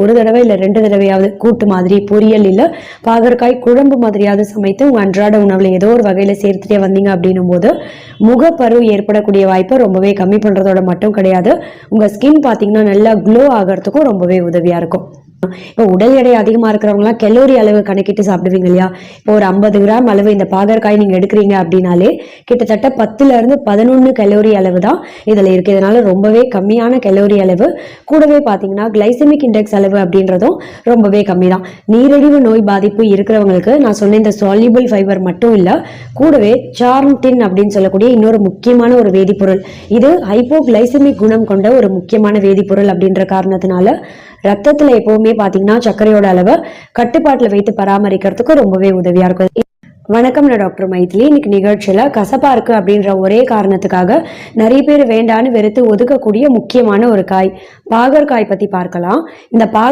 ஒரு தடவை இல்லை ரெண்டு தடவையாவது கூட்டு மாதிரி பொரியல் இல்லை பாகற்காய் குழம்பு மாதிரியாவது சமைத்து உங்கள் அன்றாட உணவில் ஏதோ ஒரு வகையில் சேர்த்துட்டே வந்தீங்க அப்படின்னும் போது முகப்பரு ஏற்படக்கூடிய வாய்ப்பை ரொம்பவே கம்மி பண்ணுறதோட மட்டும் கிடையாது. உங்கள் ஸ்கின் பார்த்தீங்கன்னா நல்லா க்ளோ ஆகிறதுக்கும் ரொம்பவே உதவியாக இருக்கும். இப்போ உடல் எடை அதிகமாக இருக்கிறவங்களாம் கெலோரி அளவு கணக்கிட்டு சாப்பிடுவீங்க இல்லையா? இப்போ ஒரு ஐம்பது கிராம் அளவு இந்த பாகற்காய் நீங்கள் எடுக்கிறீங்க அப்படின்னாலே கிட்டத்தட்ட பத்துல இருந்து பதினொன்று கெலோரி அளவு தான் இதில் இருக்கு. இதனால ரொம்பவே கம்மியான கெலோரி அளவு. கூடவே பார்த்தீங்கன்னா கிளைசமிக் இண்டெக்ஸ் அளவு அப்படின்றதும் ரொம்பவே கம்மி தான். நீரிழிவு நோய் பாதிப்பு இருக்கிறவங்களுக்கு நான் சொன்ன இந்த soluble ஃபைபர் மட்டும் இல்லை கூடவே சார்ன்டின் அப்படின்னு சொல்லக்கூடிய இன்னொரு முக்கியமான ஒரு வேதிப்பொருள். இது ஹைப்போகிளைசமிக் குணம் கொண்ட ஒரு முக்கியமான வேதிப்பொருள் அப்படின்ற காரணத்தினால ரத்தத்துல எப்பவுமே பாத்தீங்கன்னா சர்க்கரையோட அளவை கட்டுப்பாட்டுல வைத்து பராமரிக்கிறதுக்கு ரொம்பவே உதவியா இருக்கும். வணக்கம் நான் டாக்டர் மைத்லி. இன்னைக்கு நிகழ்ச்சியில கசப்பா இருக்கு அப்படின்ற ஒரே காரணத்துக்காக நிறைய பேர் வேண்டான்னு வெறுத்து ஒதுக்கக்கூடிய முக்கியமான ஒரு காய் பாகற்காய் பத்தி பார்க்கலாம். இந்த பா